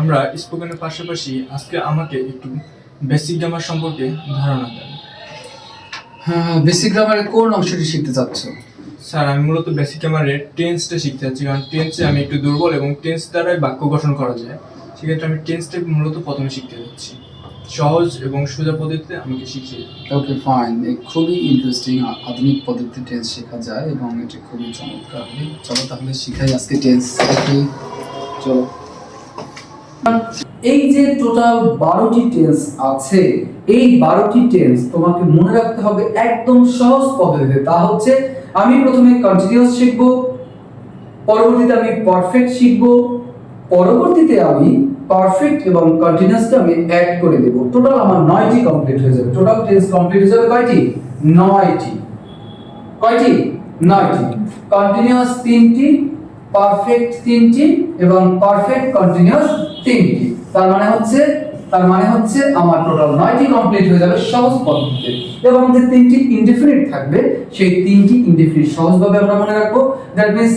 আমরা স্পোকেনের পাশাপাশি আজকে আমাকে একটু বেসিক গ্রামার সম্পর্কে ধারণা দেন। হ্যাঁ বেসিক গ্রামারের কোন অংশটি শিখতে চাচ্ছ? স্যার আমি মূলত বেসিক গ্রামারের টেন্সটা শিখতে চাচ্ছি কারণ টেন্সে আমি একটু দুর্বল এবং টেন্স দ্বারাই বাক্য গঠন করা যায়। সেক্ষেত্রে আমি টেন্সটা মূলত প্রথমে শিখতে যাচ্ছি। সহজ এবং সোজা পদ্ধতিতে আমাকে শিখিয়ে। ওকে ফাইন খুবই ইন্টারেস্টিং আধুনিক পদ্ধতিতে টেন্স শেখা যায় এবং এটি খুবই চমৎকার। চলো তাহলে শিখাই আজকে টেন্স চলো। এই যে টোটাল বারোটি টেন্স আছে, এই বারোটি টেন্স তোমাকে মনে রাখতে হবে একদম সহজ পদ্ধতিতে। তা হচ্ছে, আমি প্রথমে কন্টিনিউয়াস শিখব, পরবর্তীতে আমি পারফেক্ট শিখব, পরবর্তীতে আমি পারফেক্ট এবং কন্টিনিউয়াসকে আমি অ্যাড করে দেব। টোটাল আমার নয়টি কমপ্লিট হয়ে যাবে। টোটাল টেন্স কমপ্লিট হয়ে যাবে কয়টি? নয়টি। কয়টি? নয়টি। কন্টিনিউয়াস তিনটি পারফেক্ট তিনটি এবং পারফেক্ট কন্টিনিউয়াস তিনটি। তার মানে হচ্ছে, তার মানে হচ্ছে আমার টোটাল নয়টি কমপ্লিট হয়ে যাবে সহজ পদ্ধতিতে। এবং যে তিনটি ইনডিফিনিট থাকবে, সেই তিনটি ইনডিফিনিট সহজভাবে আমরা মনে রাখব। দ্যাট মিনস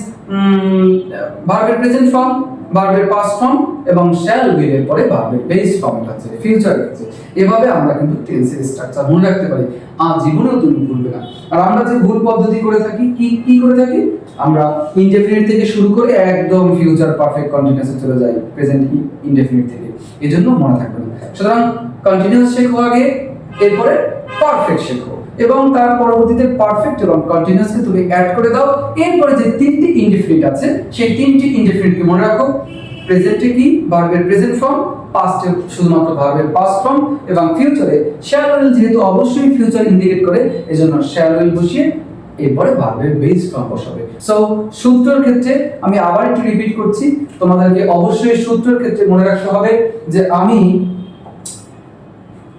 ভার্বের প্রেজেন্ট ফর্ম ভার্বের পাস্ট ফর্ম এবং শ্যাল উইল এর পরে ভার্বের বেস ফর্মটা আছে ফিউচার আছে এভাবে আমরা কিন্তু টেন্সের স্ট্রাকচার মনে রাখতে পারি। আর জীবনেও তুমি ভুলবে না। আর আমরা যে ভুল পদ্ধতি করে থাকি, কি কি করে থাকি? আমরা ইনডেফিনিট থেকে শুরু করে একদম ফিউচার পারফেক্ট কন্টিনিউয়াসে চলে যাই প্রেজেন্ট ইনডেফিনিট থেকে। এজন্য মনে থাকবে না। সুতরাং কন্টিনিউয়াস শেখো আগে, এরপরে পারফেক্ট শেখো। এবং তার পরবর্তীতে পারফেক্ট এবং কন্টিনিউয়াসকে তুমি অ্যাড করে দাও। এরপরে যে তিনটি ইনডেফিনিট আছে, সেই তিনটি ইনডেফিনিটকে মনে রাখো প্রেজেন্টে কি? ভার্বের প্রেজেন্ট ফর্ম পাস্টে শুধুমাত্র ভার্বের পাস্ট ফর্ম এবং ফিউচারে শ্যাল উইল যেহেতু অবশ্যই ফিউচার ইন্ডিকেট করে, এজন্য শ্যাল উইল বসিয়ে এরপরে ভার্বের বেস ফর্ম বসাবে। সো সূত্রের ক্ষেত্রে আমি আবার একটু রিপিট করছি, তোমাদেরকে অবশ্যই সূত্রের ক্ষেত্রে মনে রাখতে হবে যে আমি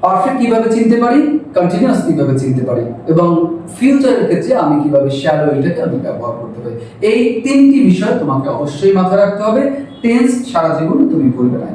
পারফেক্ট কীভাবে চিনতে পারি? কন্টিনিউয়াস কীভাবে চিনতে পারি? এবং ফিউচারের ক্ষেত্রে আমি কীভাবে শ্যালো এটাকে আমি ব্যবহার করতে পারি? এই তিনটি বিষয় তোমাকে অবশ্যই মাথায় রাখতে হবে। টেন্স সারা জীবন তুমি ভুলবে না